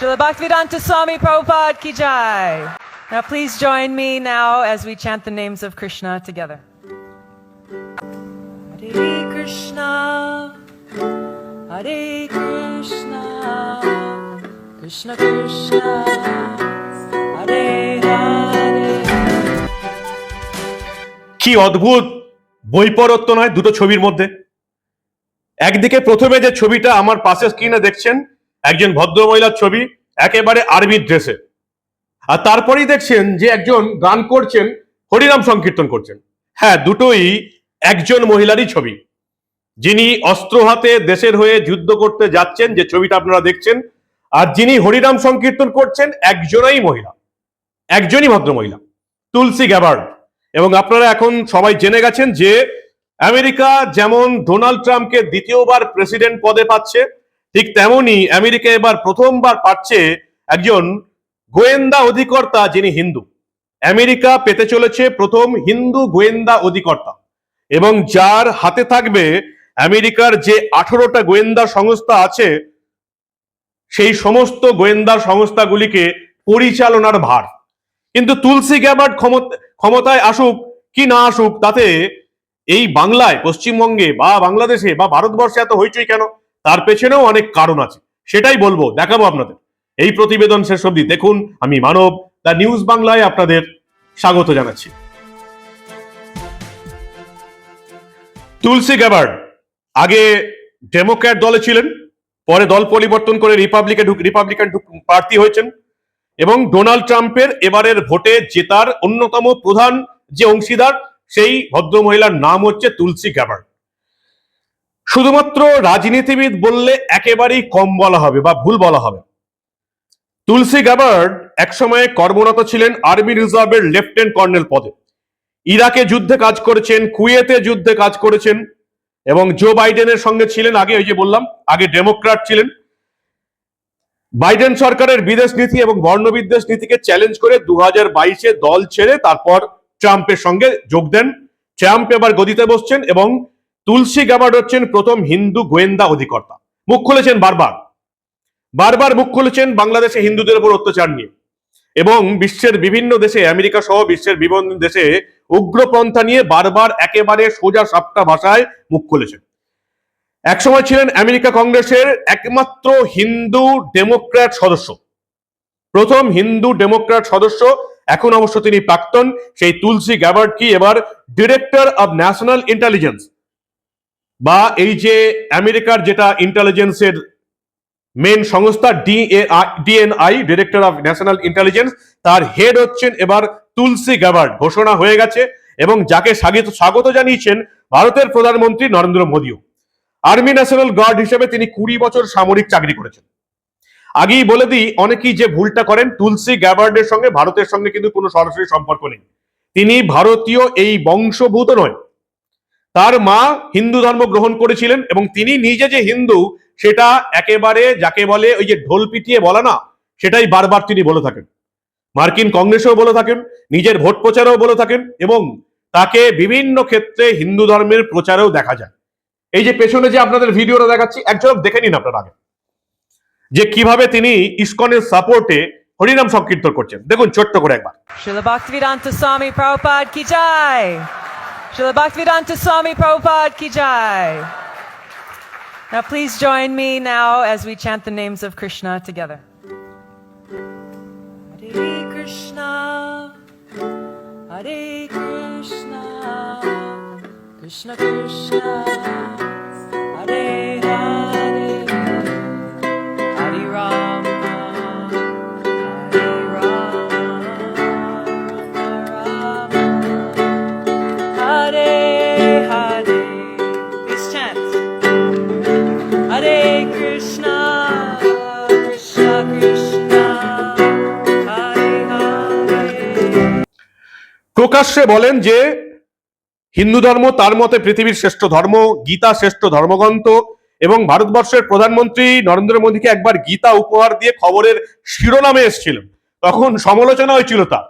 Srila Bhaktivedanta Swami Prabhupada ki jai. Now please join me now as we chant the names of Krishna together. Hare Krishna, Hare Krishna, Krishna Krishna, Hare Hare. কি অদ্ভুত বৈপরত্ব নয় দুটো ছবির মধ্যে একদিকে প্রথমে যে ছবিটা আমার পাশে স্ক্রিনে দেখছেন একজন ভদ্রমহিলার ছবি একেবারে আর্মি ড্রেসে। আর তারপরেই দেখছেন যে একজন গান করছেন, হরিনাম সংকীর্তন করছেন। হ্যাঁ দুটোই একজন মহিলারই ছবি। যিনি অস্ত্র হাতে দেশের হয়ে যুদ্ধ করতে যাচ্ছেন, যে ছবিটা আপনারা দেখছেন, আর যিনি হরিনাম সংকীর্তন করছেন, একজনই মহিলা। একজনই ভদ্রমহিলা তুলসী গ্যাবার্ড এবং আপনারা এখন সবাই জেনে গেছেন যে আমেরিকা যেমন ডোনাল্ড ট্রাম্পকে দ্বিতীয়বার প্রেসিডেন্ট পদে পাচ্ছে ঠিক তেমনি আমেরিকা এবার প্রথমবার পাচ্ছে একজন গোয়েন্দা অধিকর্তা যিনি হিন্দু। আমেরিকা পেতে চলেছে প্রথম হিন্দু গোয়েন্দা অধিকর্তা। এবং যার হাতে থাকবে আমেরিকার যে আঠারোটা গোয়েন্দা সংস্থা আছে, সেই সমস্ত গোয়েন্দা সংস্থাগুলিকে পরিচালনার ভার। কিন্তু তুলসী গ্যাবার্ড ক্ষমতা, ক্ষমতায় আসুক কি না আসুক, তাতে এই বাংলায়, পশ্চিমবঙ্গে বা বাংলাদেশে বা ভারতবর্ষে এত হইচই কেন? তার পেছনেও অনেক কারণ আছে। সেটাই বলব, দেখাবো আপনাদের। এই প্রতিবেদন শেষ অবধি দেখুন, আমি মানব, দ্য নিউজ বাংলায় আপনাদের স্বাগত জানাচ্ছি। তুলসী গ্যাবার্ড আগে ডেমোক্র্যাট দলে ছিলেন, পরে দল পরিবর্তন করে রিপাবলিকে রিপাবলিকান প্রার্থী হয়েছেন এবং ডোনাল্ড ট্রাম্পের এবারের ভোটে জেতার অন্যতম প্রধান যে অংশীদার, সেই ভদ্রমহিলার নাম হচ্ছে তুলসী গ্যাবার্ড শুধুমাত্র রাজনীতিবিদ বললে একেবারেই কম বলা হবে বা ভুল বলা হবে। তুলসী গ্যাবার্ড একসময়ে কর্মরত ছিলেন আর্মি রিজার্ভের লেফটেন্যান্ট কর্নেল পদে। ইরাকে যুদ্ধে কাজ করেছেন, কুয়েতে যুদ্ধে কাজ করেছেন এবং জো বাইডেনের সঙ্গে ছিলেন আগে, ওই যে বললাম, আগে ডেমোক্রাট ছিলেন। বাইডেন সরকারের বিদেশ নীতি এবং বর্ণবিদ্বেষ নীতিকে চ্যালেঞ্জ করে দু হাজার বাইশে দল ছেড়ে তারপর ট্রাম্পের সঙ্গে যোগ দেন। ট্রাম্প এবার গদিতে বসছেন এবং তুলসী গ্যাবার্ড হচ্ছেন প্রথম হিন্দু গোয়েন্দা অধিকর্তা। মুখ খুলেছেন বারবার। বারবার মুখ খুলেছেন বাংলাদেশে হিন্দুদের উপর অত্যাচার নিয়ে। এবং বিশ্বের বিভিন্ন দেশে, আমেরিকা সহ বিশ্বের বিভিন্ন দেশে উগ্রপন্থা নিয়ে বারবার একেবারে সোজা সাপটা ভাষায় মুখ খুলেছেন। একসময় ছিলেন আমেরিকা কংগ্রেসের একমাত্র হিন্দু ডেমোক্র্যাট সদস্য। প্রথম হিন্দু ডেমোক্র্যাট সদস্য, এখন অবশ্য তিনি প্রাক্তন। সেই তুলসী গ্যাবার্ড কি? এবার ডিরেক্টর অব ন্যাশনাল ইন্টেলিজেন্স। বা এই যে আমেরিকার যেটা ইন্টেলিজেন্সের মেন সংস্থা DNI director of national intelligence তার হেড হচ্ছেন এবার তুলসী গ্যাবার্ড ঘোষণা হয়ে গেছে এবং যাকে স্বাগত স্বাগত জানিয়েছেন ভারতের প্রধানমন্ত্রী নরেন্দ্র মোদীও। আর্মি ন্যাশনাল গার্ড হিসেবে তিনি কুড়ি বছর সামরিক চাকরি করেছেন। আগেই বলে দিই, অনেকেই যে ভুলটা করেন, তুলসী গ্যাবার্ডের সঙ্গে ভারতের সঙ্গে কিন্তু কোনো সরাসরি সম্পর্ক নেই। তিনি ভারতীয় এই বংশভূত নয় তার মা হিন্দু ধর্ম গ্রহণ করেছিলেন এবং তিনি নিজে যে হিন্দু, সেটা একেবারে যাকে বলে ওই যে ঢোল পিটিয়ে বলা না, সেটাই বারবার তিনি বলে থাকেন। মার্কিন কংগ্রেসেও বলে থাকেন, নিজের ভোট প্রচারেও বলে থাকেন এবং তাকে বিভিন্ন ক্ষেত্রে হিন্দু ধর্মের প্রচারেও দেখা যায়। এই যে পেছনে যে আপনাদের ভিডিওটা দেখাচ্ছি একজন দেখে নিন আপনার আগে। যে কীভাবে তিনি ইসকনের সাপোর্টে হরিনাম সংকীর্তন করছেন। দেখুন ছোট্ট করে একবার। Bhaktivedanta Swami Prabhupada ki jai. Srila Bhaktivedanta Swami Prabhupada ki. Now please join me now as we chant the names of Krishna together. Hare Krishna, Hare Krishna, Krishna Krishna, প্রকাশ্যে বলেন যে হিন্দু ধর্ম তার মতে পৃথিবীর শ্রেষ্ঠ ধর্ম, গীতা শ্রেষ্ঠ ধর্মগ্রন্থ এবং ভারতবর্ষের প্রধানমন্ত্রী নরেন্দ্র মোদীকে একবার গীতা উপহার দিয়ে খবরের শিরোনামে এসেছিলেন তখন সমালোচনা হয়েছিল তার।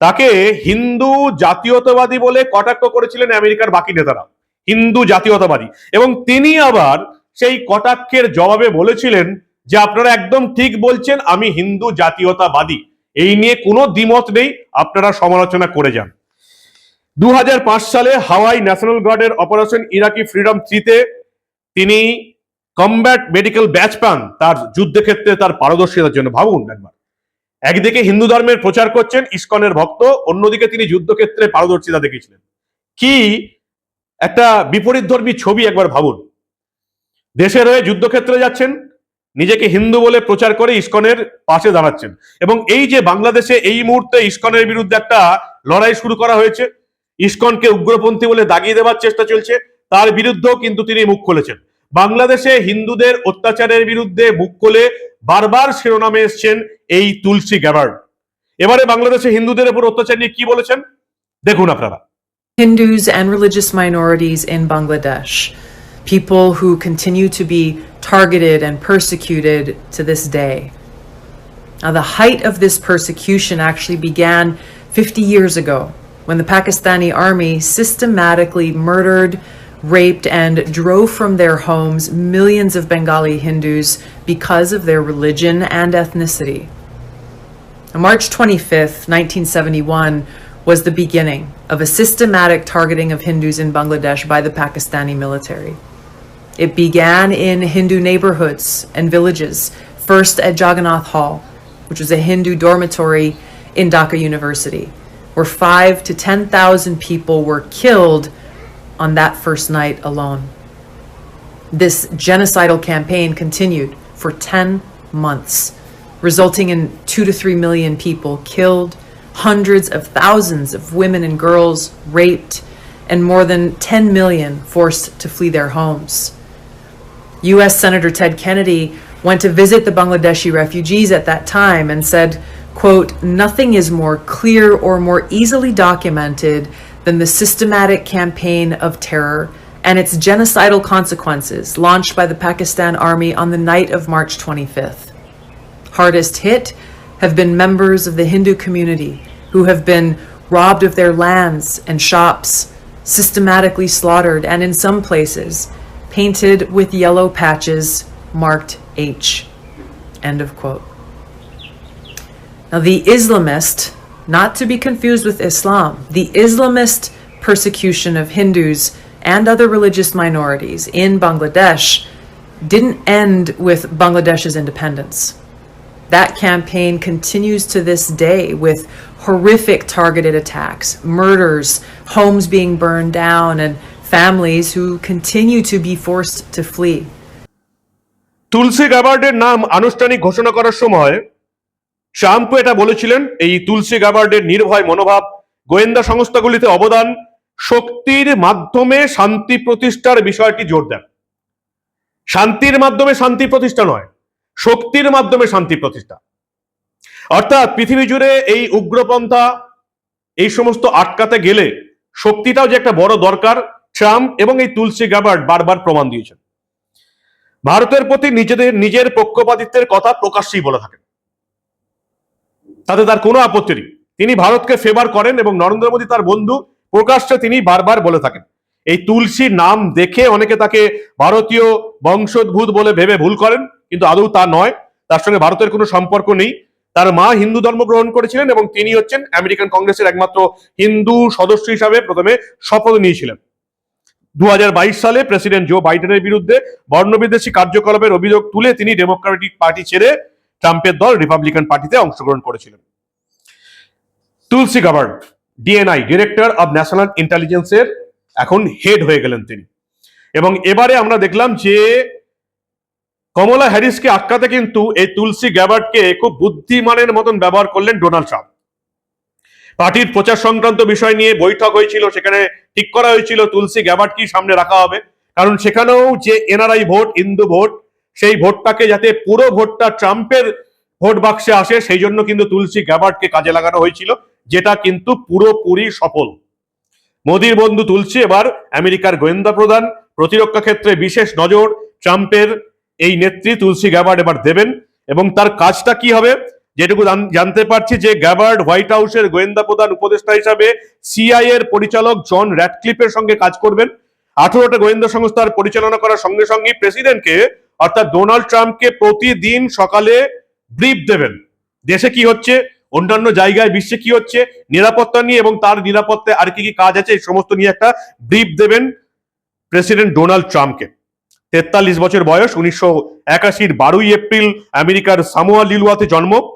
তাকে হিন্দু জাতীয়তাবাদী বলে কটাক্ষ করেছিলেন আমেরিকার বাকি নেতারা। হিন্দু জাতীয়তাবাদী। এবং তিনি আবার সেই কটাক্ষের জবাবে বলেছিলেন যে, আপনারা একদম ঠিক বলছেন, আমি হিন্দু জাতীয়তাবাদী। এই নিয়ে কোনো দ্বিমত নেই, আপনারা সমালোচনা করে যান। দু হাজার পাঁচ সালে হাওয়াই ন্যাশনাল গার্ডের অপারেশন ইরাকি ফ্রিডম থ্রিতে তিনি কমব্যাট মেডিকেল ব্যাচ পান তার যুদ্ধক্ষেত্রে তার পারদর্শিতার জন্য। ভাবুন একবার। একদিকে হিন্দু ধর্মের প্রচার করছেন ইস্কনের ভক্ত, অন্যদিকে তিনি যুদ্ধক্ষেত্রে পারদর্শিতা দেখিয়েছিলেন। কি একটা বিপরীত ধর্মী ছবি একবার ভাবুন। দেশের হয়ে যুদ্ধক্ষেত্রে যাচ্ছেন নিজেকে হিন্দু বলে প্রচার করে ইস্কনের পাশে দাঁড়াচ্ছেন। এবং এই যে বাংলাদেশে এই মুহূর্তে ইস্কনের বিরুদ্ধে একটা লড়াই শুরু করা হয়েছে ইস্কনকে উগ্রপন্থী বলে দাগিয়ে দেওয়ার চেষ্টা চলছে তার বিরুদ্ধেও কিন্তু তিনি মুখ খুলেছেন। বাংলাদেশে হিন্দুদের অত্যাচারের বিরুদ্ধে মুখ খুলে বারবার শিরোনামে এসছেন এই তুলসী গ্যাবার্ড। এবারে বাংলাদেশে হিন্দুদের উপর অত্যাচার নিয়ে কি বলেছেন? দেখুন আপনারা। Hindus and religious minorities in Bangladesh, people who continue to be targeted and persecuted to this day. Now, the height of this persecution actually began 50 years ago when the Pakistani army systematically murdered, raped, and drove from their homes millions of Bengali Hindus because of their religion and ethnicity. On March 25th, 1971, was the beginning of a systematic targeting of Hindus in Bangladesh by the Pakistani military. It began in Hindu neighborhoods and villages, first at Jagannath Hall, which was a Hindu dormitory in Dhaka University, where five to 10,000 people were killed on that first night alone. This genocidal campaign continued for 10 months, resulting in two to three million people killed, hundreds of thousands of women and girls raped, and more than 10 million forced to flee their homes. US Senator Ted Kennedy went to visit the Bangladeshi refugees at that time and said, quote, nothing is more clear or more easily documented than the systematic campaign of terror and its genocidal consequences launched by the Pakistan Army on the night of March 25th. Hardest hit have been members of the Hindu community who have been robbed of their lands and shops, systematically slaughtered, and in some places, painted with yellow patches marked H. End of quote. Now, the Islamist, not to be confused with Islam, the Islamist persecution of Hindus and other religious minorities in Bangladesh didn't end with Bangladesh's independence. That campaign continues to this day with horrific targeted attacks, murders, homes being burned down, and families who continue to be forced to flee. তুলসী গাবার্ডের নাম আনুষ্ঠানিক ঘোষণা করার সময় Trump এটা বলেছিলেন, এই তুলসী গাবার্ডের নির্ভয় মনোভাব, গোয়েন্দা সংস্থাগুলিতে অবদান, শক্তির মাধ্যমে শান্তি প্রতিষ্ঠার বিষয়টি জোর দেন শান্তির মাধ্যমে শান্তি প্রতিষ্ঠা নয়, শক্তির মাধ্যমে শান্তি প্রতিষ্ঠা অর্থাৎ পৃথিবী জুড়ে এই উগ্রপন্থা এই সমস্ত আটকাতে গেলে শক্তিটাও যে একটা বড় দরকার ট্রাম্প এবং এই তুলসী গাবার্ড বারবার প্রমাণ দিয়েছেন। ভারতের প্রতি নিজেদের, নিজের পক্ষপাতিত্বের কথা প্রকাশ্যেই বলে থাকেন। তাতে তার কোনো আপত্তি নেই। তিনি ভারতকে ফেভার করেন এবং নরেন্দ্র মোদী তার বন্ধু প্রকাশ্যে তিনি বারবার বলে থাকেন। এই তুলসী নাম দেখে অনেকে তাকে ভারতীয় বংশোদ্ভূত বলে ভেবে ভুল করেন, কিন্তু আদৌ তা নয়। তার সঙ্গে ভারতের কোনো সম্পর্ক নেই। তার মা হিন্দু ধর্ম গ্রহণ করেছিলেন এবং তিনি হচ্ছেন আমেরিকান কংগ্রেসের একমাত্র হিন্দু সদস্য হিসাবে প্রথমে শপথ নিয়েছিলেন। দু হাজার বাইশ সালে প্রেসিডেন্ট জো বাইডেনের বিরুদ্ধে বর্ণবিদ্বেষী কার্যকলাপের অভিযোগ তুলে তিনি ডেমোক্রেটিক পার্টি ছেড়ে ট্রাম্পের দল রিপাবলিকান পার্টিতে অংশগ্রহণ করেছিলেন। Tulsi Gabbard DNI director of national ইন্টেলিজেন্সের এখন হেড হয়ে গেলেন তিনি। এবং এবারে আমরা দেখলাম যে কমলা হ্যারিসকে আটকাতে কিন্তু এই তুলসী গ্যাবার্ডকে খুব বুদ্ধিমানের মতন ব্যবহার করলেন ডোনাল্ড ট্রাম্প। পার্টির প্রচার সংক্রান্ত বিষয় নিয়ে বৈঠক হয়েছিল, সেখানে ঠিক করা হয়েছিল তুলসী গ্যাবার্ড কি সামনে রাখা হবে। কারণ সেখানেও যে এনআরআই ভোট হিন্দু ভোট, সেই ভোটটাকে যাতে পুরো ভোটটা ট্রাম্পের ভোট বাক্সে আসে, সেই জন্য কিন্তু তুলসী গ্যাবার্ডকে কাজে লাগানো হয়েছিল, যেটা কিন্তু পুরোপুরি সফল। মোদীর বন্ধু তুলসী এবার আমেরিকার গোয়েন্দা প্রধান, প্রতিরক্ষা ক্ষেত্রে বিশেষ নজর, ট্রাম্পের এই নেত্রী তুলসী গ্যাবার্ড এবার দেবেন, এবং তার কাজটা কি হবে যেটুকু জান- জানতে পারছি যে গ্যাবার্ড হোয়াইট হাউসের গোয়েন্দা প্রধান উপদেষ্টা হিসাবে সিআই এর পরিচালক জন র্যাটক্লিফের সঙ্গে কাজ করবেন। আঠারোটা গোয়েন্দা সংস্থার পরিচালনা করার সঙ্গে সঙ্গে প্রেসিডেন্টকে, অর্থাৎ ডোনাল্ড ট্রাম্পকে প্রতিদিন সকালে ব্রিফ দেবেন। দেশে কি হচ্ছে, অন্যান্য জায়গায় বিশ্বে কি হচ্ছে, নিরাপত্তা নিয়ে এবং তার নিরাপত্তায় আর কি কি কাজ আছে, এই সমস্ত নিয়ে একটা ব্রিফ দেবেন প্রেসিডেন্ট ডোনাল্ড ট্রাম্পকে। তেতাল্লিশ বছর বয়স, উনিশশো একাশির বারোই এপ্রিল আমেরিকার সামোয়া লিলুয়াতে জন্ম।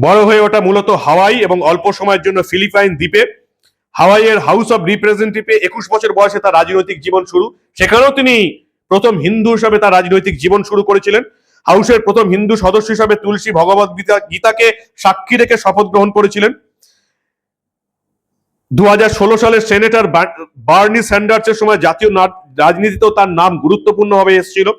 বড় হয়ে ওঠা মূলত হাওয়াই এবং অল্প সময়ের জন্য ফিলিপাইন দ্বীপে। হাওয়াইয়ের হাউস অব রিপ্রেজেন্টেটিভে একুশ বছর বয়সে তার রাজনৈতিক জীবন শুরু। সেখানেও তিনি প্রথম হিন্দু হিসাবে তার রাজনৈতিক জীবন শুরু করেছিলেন। হাউসের প্রথম হিন্দু সদস্য হিসাবে তুলসী ভগবত গীতা গীতাকে সাক্ষী রেখে শপথ গ্রহণ করেছিলেন। দু সালের সেনেটর বার- বার্নি স্যান্ডার্সের সময় জাতীয় রাজনীতিতেও তার নাম গুরুত্বপূর্ণভাবে এসেছিল।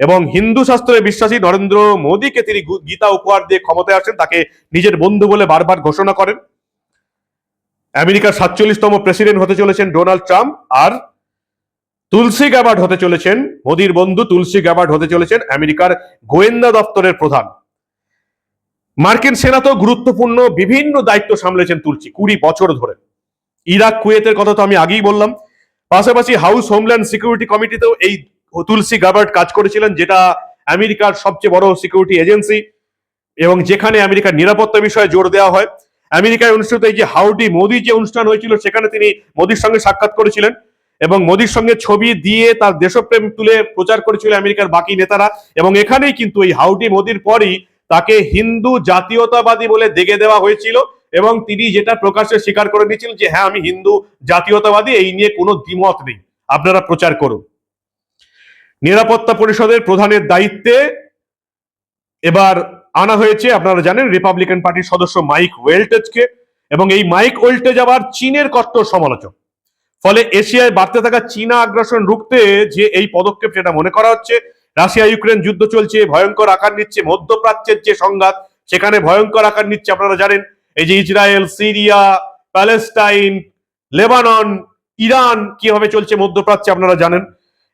এবং হিন্দু শাস্ত্রে বিশ্বাসী নরেন্দ্র মোদীকে তিনি গীতা উপহার দিয়ে ক্ষমতায় আসেন তাকে নিজের বন্ধু বলে বারবার ঘোষণা করেন। আমেরিকার সাতচল্লিশতম প্রেসিডেন্ট হতে চলেছেন ডোনাল্ড ট্রাম্প, আর তুলসী গ্যাবার্ড হতে চলেছেন, মোদীর বন্ধু তুলসী গ্যাবার্ড হতে চলেছেন আমেরিকার গোয়েন্দা দপ্তরের প্রধান। মার্কিন সেনা তো গুরুত্বপূর্ণ বিভিন্ন দায়িত্ব সামলেছেন তুলসী, কুড়ি বছর ধরে। ইরাক, কুয়েতের কথা তো আমি আগেই বললাম। পাশাপাশি হাউস, হোমল্যান্ড, সিকিউরিটি কমিটিতেও এই তুলসী গাবার্ট কাজ করেছিলেন, যেটা আমেরিকার সবচেয়ে বড় সিকিউরিটি এজেন্সি এবং যেখানে আমেরিকার নিরাপত্তা বিষয়ে জোর দেওয়া হয়। আমেরিকায় অনুষ্ঠিত এই যে হাউডি মোদি যে অনুষ্ঠান হয়েছিল, সেখানে তিনি মোদির সঙ্গে সাক্ষাৎ করেছিলেন, এবং মোদির সঙ্গে ছবি দিয়ে তার দেশপ্রেম তুলে প্রচার করেছিল আমেরিকার বাকি নেতারা, এবং এখানেই কিন্তু এই হাউডি মোদির পরই তাকে হিন্দু জাতীয়তাবাদী বলে দেগে দেওয়া হয়েছিল, এবং তিনি যেটা প্রকাশ্যে স্বীকার করে নিয়েছিলেন যে হ্যাঁ আমি হিন্দু জাতীয়তাবাদী, এই নিয়ে কোনো দ্বিমত নেই। আপনারা প্রচার করুন। নিরাপত্তা পরিষদের প্রধানের দায়িত্বে এবার আনা হয়েছে, আপনারা জানেন রিপাবলিকান পার্টির সদস্য মাইক ওয়েল্টেজকে এবং এই মাইক ওয়েল্টেজ আবার চীনের কট্টর সমালোচক। ফলে এশিয়ায় বাড়তে থাকা চীনা আগ্রাসন রুখতে যে এই পদক্ষেপ সেটা মনে করা হচ্ছে রাশিয়া ইউক্রেন যুদ্ধ চলছে, ভয়ঙ্কর আকার নিচ্ছে, মধ্যপ্রাচ্যের যে সংঘাত, সেখানে ভয়ঙ্কর আকার নিচ্ছে, আপনারা জানেন, এই যে Israel, Syria, Palestine, Lebanon, Iran, কীভাবে চলছে মধ্যপ্রাচ্যে, আপনারা জানেন।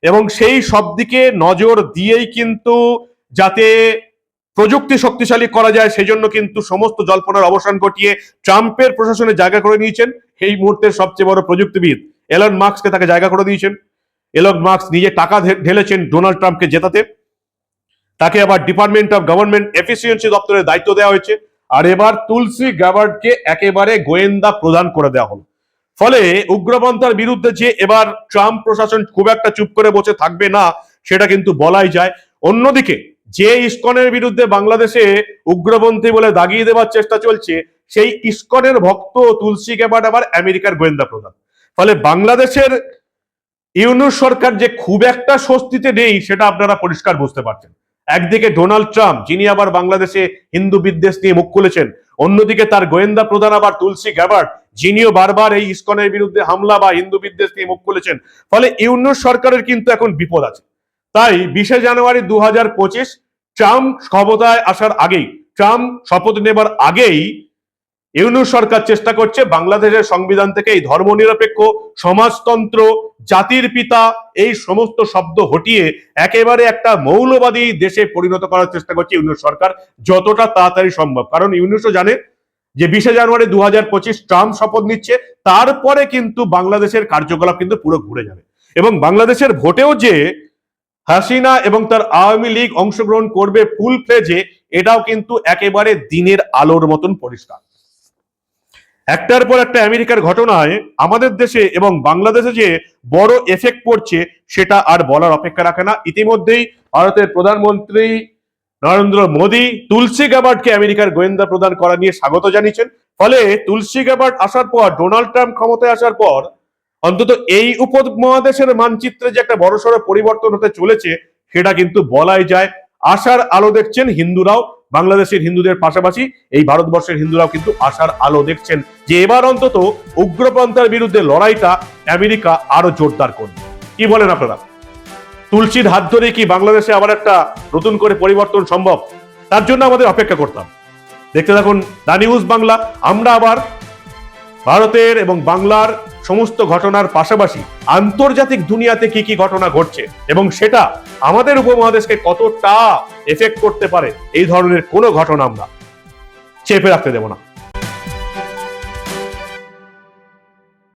এবং সেই সব দিকে নজর দিয়েই কিন্তু যাতে প্রযুক্তি শক্তিশালী করা যায়, সেজন্য কিন্তু সমস্ত জল্পনার অবসান ঘটিয়ে ট্রাম্পের প্রশাসনে জায়গা করে নিয়েছেন। এই মুহূর্তের সবচেয়ে বড় প্রযুক্তিবিদ এলন মার্কসকে তাকে জায়গা করে দিয়েছেন। এলন মার্কস নিজে টাকা ঢেলেছেন ডোনাল্ড ট্রাম্পকে জেতাতে। তাকে আবার ডিপার্টমেন্ট অফ গভর্নমেন্ট এফিসিয়েন্সি দপ্তরের দায়িত্ব দেওয়া হয়েছে। আর এবার তুলসী গ্যাবার্ডকে একেবারে গোয়েন্দা প্রদান করে দেওয়া হলো। ফলে উগ্রপন্থার বিরুদ্ধে যে এবার ট্রাম্প প্রশাসন খুব একটা চুপ করে বসে থাকবে না, সেটা কিন্তু বলাই যায়। অন্যদিকে, যে ইস্কনের বিরুদ্ধে বাংলাদেশে উগ্রপন্থী বলে দাগিয়ে দেওয়ার চেষ্টা চলছে, সেই ইস্কনের ভক্ত তুলসী গ্যাবার্ড আবার আমেরিকার গোয়েন্দা প্রধান। ফলে বাংলাদেশের ইউনুস সরকার যে খুব একটা স্বস্তিতে নেই, সেটা আপনারা পরিষ্কার বুঝতে পারছেন। একদিকে ডোনাল্ড ট্রাম্প, যিনি আবার বাংলাদেশে হিন্দু বিদ্বেষ নিয়ে মুখ খুলেছেন, অন্যদিকে তার গোয়েন্দা প্রধান আবার তুলসী গ্যাবার্ড যিনিও বারবার এই ইস্কনের বিরুদ্ধে হামলা বা হিন্দু বিদ্বেষ নিয়ে মুখ খুলেছেন। ফলে ইউনুস সরকারের কিন্তু এখন বিপদ আছে। তাই বিশে জানুয়ারি দু হাজার পঁচিশ ট্রাম্প ক্ষমতায় আসার আগেই, ট্রাম্প শপথ নেবার আগেই ইউনুস সরকার চেষ্টা করছে বাংলাদেশের সংবিধান থেকে এই ধর্মনিরপেক্ষ, সমাজতন্ত্র, জাতির পিতা, এই সমস্ত শব্দ হটিয়ে একেবারে একটা মৌলবাদী দেশে পরিণত করার চেষ্টা করছে ইউনুস সরকার, যতটা তাড়াতাড়ি সম্ভব। কারণ ইউনুসও জানে যে বিশে জানুয়ারি দু হাজার পঁচিশ ট্রাম্প শপথ নিচ্ছে, তারপরে কিন্তু বাংলাদেশের কার্যকলাপ কিন্তু পুরো ঘুরে যাবে। এবং বাংলাদেশের ভোটেও যে হাসিনা এবং তার আওয়ামী লীগ অংশগ্রহণ করবে ফুল ফ্লেজে এটাও কিন্তু একেবারে দিনের আলোর মতন পরিষ্কার। একটার পর একটা আমেরিকার ঘটনায় আমাদের দেশে এবং বাংলাদেশে যে বড় এফেক্ট পড়ছে, সেটা আর বলার অপেক্ষা রাখে না। ইতিমধ্যেই ভারতের প্রধানমন্ত্রী নরেন্দ্র মোদী তুলসী গ্যাবার্ডকে আমেরিকার গোয়েন্দা প্রদান করা নিয়ে স্বাগত জানিয়েছেন। ফলে তুলসী গ্যাবার্ড আসার পর, ডোনাল্ড ট্রাম্প ক্ষমতায় আসার পর, অন্তত এই উপমহাদেশের মানচিত্রে যে একটা বড়সড় পরিবর্তন হতে চলেছে, সেটা কিন্তু বলাই যায়। আশার আলো দেখছেন হিন্দুরাও। বাংলাদেশের হিন্দুদের পাশাপাশি এই ভারতবর্ষের হিন্দুরাও কিন্তু আশার আলো দেখছেন যে এবার অন্তত উগ্রপন্থার বিরুদ্ধে লড়াইটা আমেরিকা আরও জোরদার করবে। কি বলেন আপনারা? তুলসীর হাত ধরে কি বাংলাদেশে আবার একটা নতুন করে পরিবর্তন সম্ভব? তার জন্য আমাদের অপেক্ষা করতাম। দেখতে থাকুন দা নিউজ বাংলা। আমরা আবার ভারতের এবং বাংলার সমস্ত ঘটনার পাশাপাশি আন্তর্জাতিক দুনিয়াতে কি কি ঘটনা ঘটছে এবং সেটা আমাদের উপমহাদেশকে কতটা এফেক্ট করতে পারে, এই ধরনের কোনো ঘটনা আমরা চেপে রাখতে দেব না।